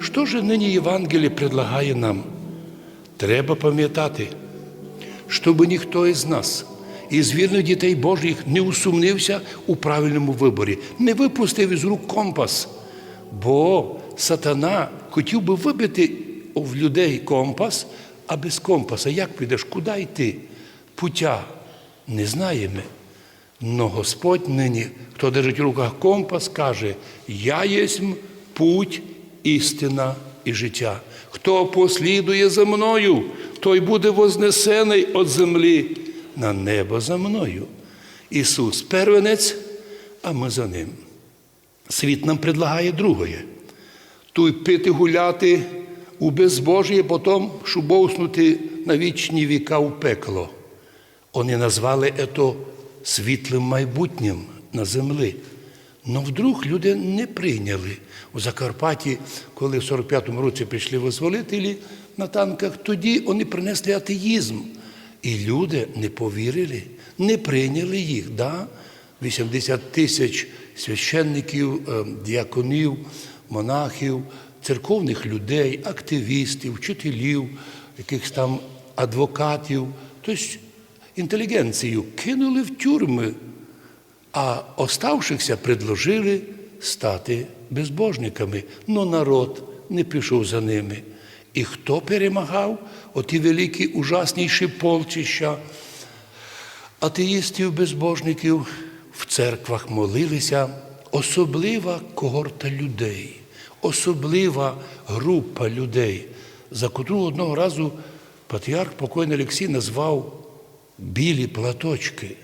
Що ж нині Євангеліє предлагає нам? Треба пам'ятати, щоб ніхто із нас, із вірних дітей Божих, не усумнився у правильному виборі, не випустив із рук компас. Бо сатана хотів би вибити в людей компас, а без компаса як підеш, куди йти? Путя не знаємо. Но Господь нині, хто держить в руках компас, каже: Я єсмь путь, істина і життя. Хто послідує за мною, той буде вознесений від землі на небо за мною. Ісус первенець, а ми за ним. Світ нам предлагає другое. Туй пити гуляти у безбожіє, потім шубовснути на вічні віка у пекло. Вони назвали це світлим майбутнім на землі. Но вдруг люди не прийняли. У Закарпатті, коли в 45-му році прийшли визволителі на танках, тоді вони принесли атеїзм. І люди не повірили, не прийняли їх. Да? 80 тисяч священників, е, діаконів, монахів, церковних людей, активістів, вчителів, якихось там адвокатів, тобто інтелігенцію кинули в тюрми, а оставшихся предложили стати безбожниками. Но народ не пішов за ними. І хто перемагав? Оті великі ужасніші полчища атеїстів, безбожників в церквах молилися особлива когорта людей, особлива група людей, за котру одного разу патріарх покойний Олексій назвав білі платочки.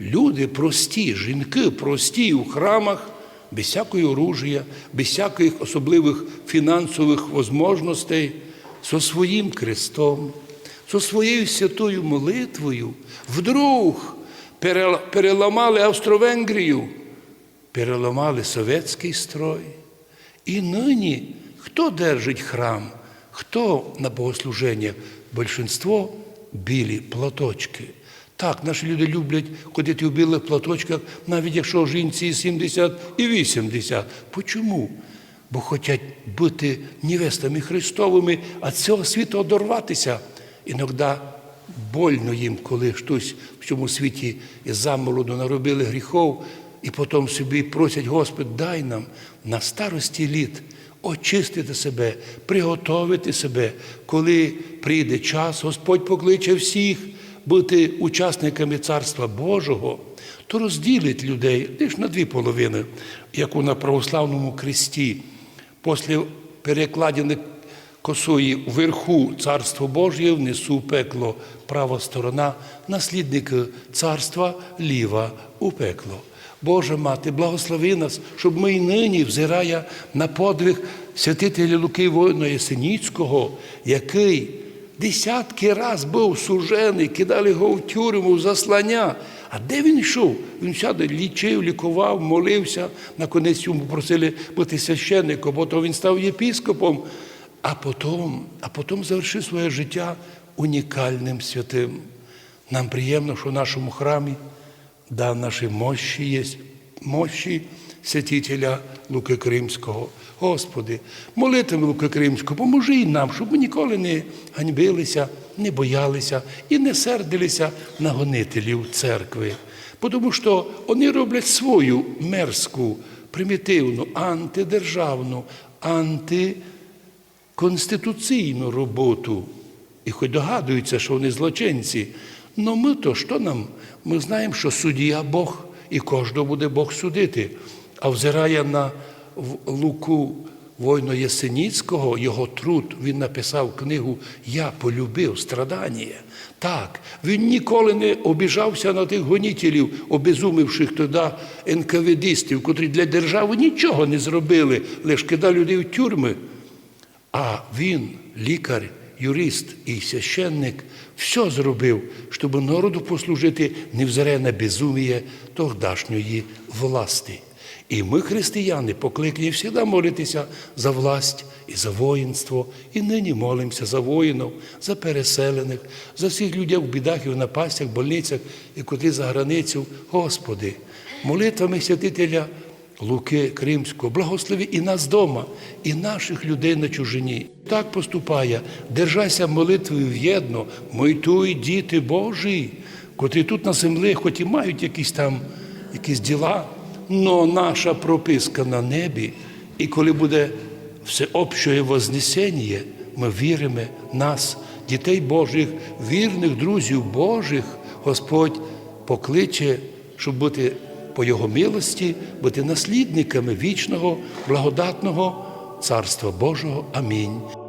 Люди прості, жінки прості у храмах, без всякої оружия, без всяких особливих фінансових можливостей, зі своїм крестом, зі своєю святою молитвою, вдруг переламали Австро-Венгрію, переламали совєтський строй. І нині хто держить храм, хто на богослуження? Большинство білі платочки. Так, наші люди люблять ходити у білих платочках, навіть якщо жінці 70 і 80. Почому? Бо хочуть бути невестами Христовими, а цього світу одорватися. Іноді больно їм, коли хтось в цьому світі замолоду наробили гріхов, і потім собі просять, Господь, дай нам на старості літ очистити себе, приготовити себе, коли прийде час, Господь покличе всіх бути учасниками Царства Божого, то розділить людей лише на дві половини, як у на православному кресті, після перекладини косої вверху Царство Божє, внизу пекло права сторона, наслідник царства ліва у пекло. Боже мати, благослови нас, щоб ми й нині, взирая на подвиг святителя Луки воїна Єсеніцького, який десятки раз був сужений, кидали його в тюрму, в заслання. А де він йшов? Він сяде, лічив, лікував, молився. Наконець йому просили бути священником, потім він став єпіскопом, а потім, а потім завершив своє життя унікальним святим. Нам приємно, що в нашому храмі да, наші мощі є, мощі святителя Луки Кримського. Господи, молитвами Луки Кримського, поможи й нам, щоб ми ніколи не ганьбилися, не боялися і не сердилися на гонителів церкви. Тому що вони роблять свою мерзку, примітивну, антидержавну, антиконституційну роботу. І хоч догадуються, що вони злочинці. Ну ми то що нам? Ми знаємо, що суддя Бог і кожного буде Бог судити. А взирає на Луку воїна Єсеніцького, його труд, він написав книгу Я полюбив страдання. Так, він ніколи не обіжався на тих гонітелів, обезумівших тоді НКВДистів, котрі для держави нічого не зробили, лише кидали людей в тюрми. А він, лікар, юрист і священник, все зробив, щоб народу послужити невзире на безуміє тогдашньої власти. І ми, християни, покликані завжди молитися за власть і за воїнство, і нині молимося за воїнів, за переселених, за всіх людей в бідах і в напастях, больницях і котрі за границю. Господи, молитвами святителя Луки Кримського, благослови і нас дома, і наших людей на чужині. Так поступає, держайся молитвою в'єдно, мойтуй, діти Божі, котрі тут на землі, хоч і мають якісь там якісь діла, но наша прописка на небі, і коли буде всеобщее вознесення, ми віримо нас, дітей Божих, вірних друзів Божих, Господь покличе, щоб бути по Його милості, бути наслідниками вічного, благодатного Царства Божого. Амінь.